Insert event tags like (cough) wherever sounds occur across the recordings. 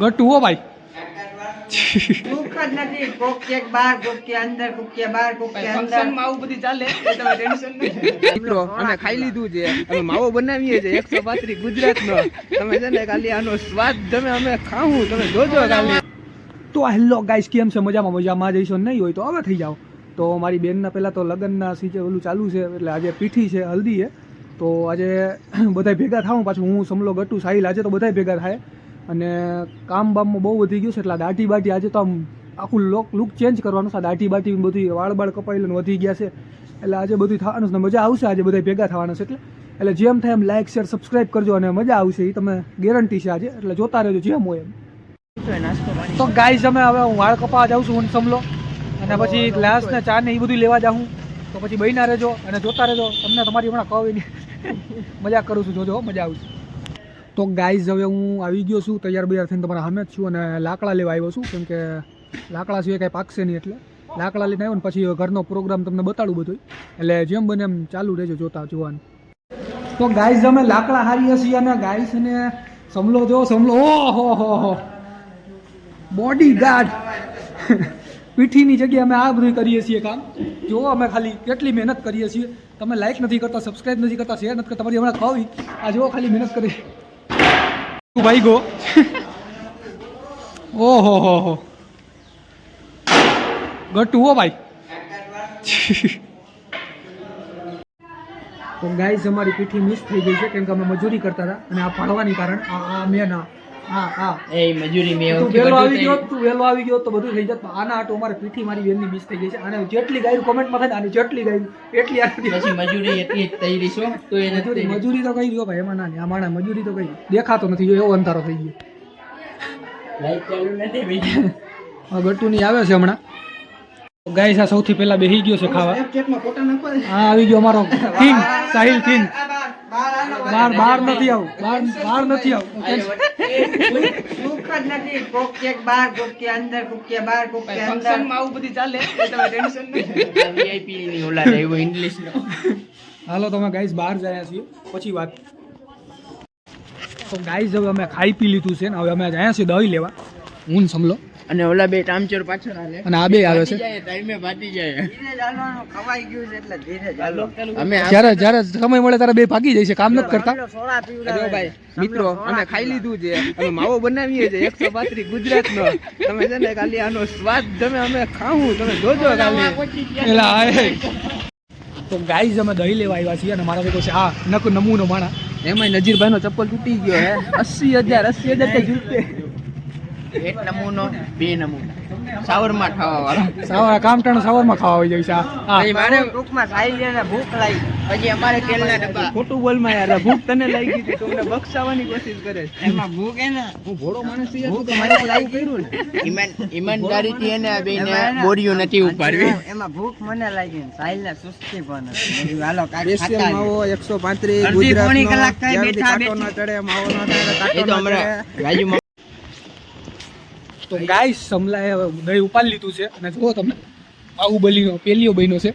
ગટુ હો ભાઈ. ભૂખ જ નથી. કોક કે બહાર કોક કે અંદર કોક કે બહાર કોક કે અંદર. આવું બધું ચાલે? તમે ટેન્શન મિત્રો અમે ખાઈ લીધું છે. અમે માવો બનાવીએ એકસો ગુજરાતનો. તમે છે ને ખાલી આનો સ્વાદ તમે અમે ખાવું તમે જોજો ખાલી. તો હેલો ગાઈસ કેમ છે? મજામાં મજામાં જઈશો નહીં હોય તો હવે થઈ જાઓ. તો મારી બેનના પહેલાં તો લગ્નના સીજે ઓલું ચાલુ છે એટલે આજે પીઠી છે હલ્દી છે. તો આજે (clears throat) બધા ભેગા થાઉં પાછું હું સમલો ગટુ સાહિલ આજે તો બધાય ભેગા થાય. અને કામ બામમાં બહુ વધી ગયું છે એટલે દાઢી બાટી આજે તો આમ આખું લુક લુક ચેન્જ કરવાનું છે. દાઢી બાટી બધી વાળ બાળ કપાઈ લઈને વધી ગયા છે. એટલે આજે બધું થવાનું છે મજા આવશે આજે બધા ભેગા થવાના છે એટલે. એટલે જેમ થાય એમ લાઇક શેર સબસ્ક્રાઇબ કરજો અને મજા આવશે. એ તમે ગેરંટી છે આજે. એટલે જોતા રહેજો જેમ હોય એમ. તો ગાઈઝ અમે હવે હું વાળ કપાવા જાઉં છું, હું સમલો. અને પછી ગ્લાસ ને ચા ને એ બધું લેવા જાઉં. તો પછી બહીના રહેજો અને જોતા રહેજો. તમને તમારી હમણાં કહો (laughs) મજા કરું છું. જોજો મજા આવશે. તો ગાઈઝ હવે હું આવી ગયો છું, તૈયાર બૈયાર થઈને તમારા સામે જ છું અને લાકડા લેવા આવ્યો છું, કેમ કે લાકડા સિવાય કાંઈ પાકશે નહીં એટલે. લાકડા લઈને આવ્યો ને પછી ઘરનો પ્રોગ્રામ તમને બતાડું બધું એટલે જેમ બને એમ ચાલુ રહેજો જોતા, જોવાનું. તો ગાઈઝ અમે લાકડા હારીએ છીએ અને ગાઈઝને સમલો જો, સમલો ઓહો હો હો બોડી ગાર્ડ પીઠીની જગ્યાએ અમે આ બધું કરીએ છીએ કામ. જો અમે ખાલી કેટલી મહેનત કરીએ છીએ. તમે લાઈક નથી કરતા સબસ્ક્રાઇબ નથી કરતા શેર નથી કરતા, તમારી હમણાં ખાવી. આ જો ખાલી મહેનત કરી. ભાઈ ગો. (laughs) ઓહો હો હો. ગટુ હો ભાઈ. (laughs) તો ગાઈઝ અમારી પીઠી મિસ થઈ ગઈ છે કેમ કે અમે મજૂરી કરતા હતા અને આ પાડવાની કારણ આ મેં મેન આ હા હા. એ મજૂરી મેં તું વહેલો આવી ગયો તું વહેલો આવી ગયો તો બધું થઈ જત. આના આટો અમારે પીઠી મારી બેનની મિસ થઈ ગઈ છે. અને જેટલી ગાયું કોમેન્ટમાં થાય આની જેટલી ગાયું. એટલી આની પછી મજૂરી એટલી થઈ રહી છો તો એ મજૂરી મજૂરી તો કઈ ગયો ભાઈ એમાં ના આ માણા મજૂરી તો કઈ દેખાતો નથી જો એવો અંધારો થઈ ગયો. લાઈટ ચાલુ નથી બીજું. ગટુની આવે છે હમણાં. ગાય આ સૌથી પહેલા બેહી ગયો છે ખાવા. હા આવી ગયો અમારો (laughs) કિંગ સાહિલ કિંગ બાર બાર નથી. આવું. બાર બાર નથી આવું. ભૂખ જ નથી. કોક કે બહાર કોક કે અંદર કોક કે બહાર કોક કે અંદર. આવું બધી ચાલે તમે ટેન્શન નહીં. વીઆઈપી ની ઓલા રહ્યો ઇંગ્લિશ નો. હાલો તમે ગાઈસ બહાર જાય છીએ. પછી વાત. તો ગાઈસ હવે અમે ખાઈ પી લીધું છે ને હવે અમે જાય છીએ દહીં લેવા. હું ને સમલો. અને ઓલા બે ટામચોર પાછળ હાલે. અને આ બે આવે છે? ટાઈમે ફાટી જાય. ધીરે ચાલવાનું ખવાઈ ગયું છે એટલે ધીરે ચાલો. અમે જ્યારે જ્યારે સમય મળે ત્યારે બે ભાગી જાય છે કામ નથી કરતા. સોડા ભાઈ મિત્રો અમે ખાઈ લીધું છે. અમે માવો બનાવીએ છીએ એકસો પાંત્રીસ ગુજરાતનો. તમે છે ને ખાલી આનો સ્વાદ તમે અમે ખાવું તમે જોજો ખાલી. તો ગાઈઝ અમે દહીં લેવા આવ્યા છીએ અને મારા ભાઈ છે આ નક નમૂનો માણા. એમાં નજીરભાઈ નો ચપ્પલ તૂટી ગયો હે. અસી હજાર અસી હજાર તો જૂતે એક નમૂનો બે નમૂના. સાવરમાં ખાવા વાળા. સાવર કામટાણું સાવરમાં ખાવા આવી જાય છે આ. આ મારે ટૂંકમાં ખાઈ લે ભૂખ લાગી. પછી અમારે તેલના ડબ્બા. ખોટું બોલમાં યાર ભૂખ તને લાગી હતી તો બક્ષાવાની કોશિશ કરે એમાં ભૂખ હે હું ભોળો માણસ છું ભૂખ મને લાગી કર્યું ને. ઈમાન ઈમાનદારીથી એને એને- બોરીઓ નથી ઉપાડવી. એમાં- ભૂખ મને લાગી ને સાહિલ ને સુસ્તી પણ હાલો કાંઈક માવો આવીએ. એકસો પાંત્રીસ અડધી પોણી ગુજરાતનો કલાક બેઠા કાંટો બેઠી. માવો ન કાંટો ચડે. રાજુમાં તો ગાઈસ સમલાએ હવે દહીં ઉપાડી લીધું છે. અને જુઓ તમે બાહુબલીનો પેલીઓ બહેનો છે.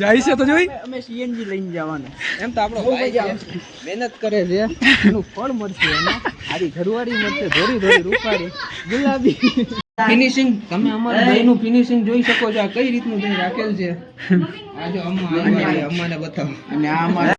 જાય છે તો જોઈ. અમે સીએનજી લઈને જવાના. એમ તો આપણો ભાઈ મહેનત કરે છે. એનું ફળ મળશે એને આરી ઘરવાળી મળશે ધોરી ધોરી રૂપાળી. ગુલાબી. ફિનિશિંગ તમે અમારા ભાઈનું ફિનિશિંગ જોઈ શકો છો. આ કઈ રીતનું દહીં રાખેલ છે? આજે અમારે અમ્મા બતાવો. અને આ અમારા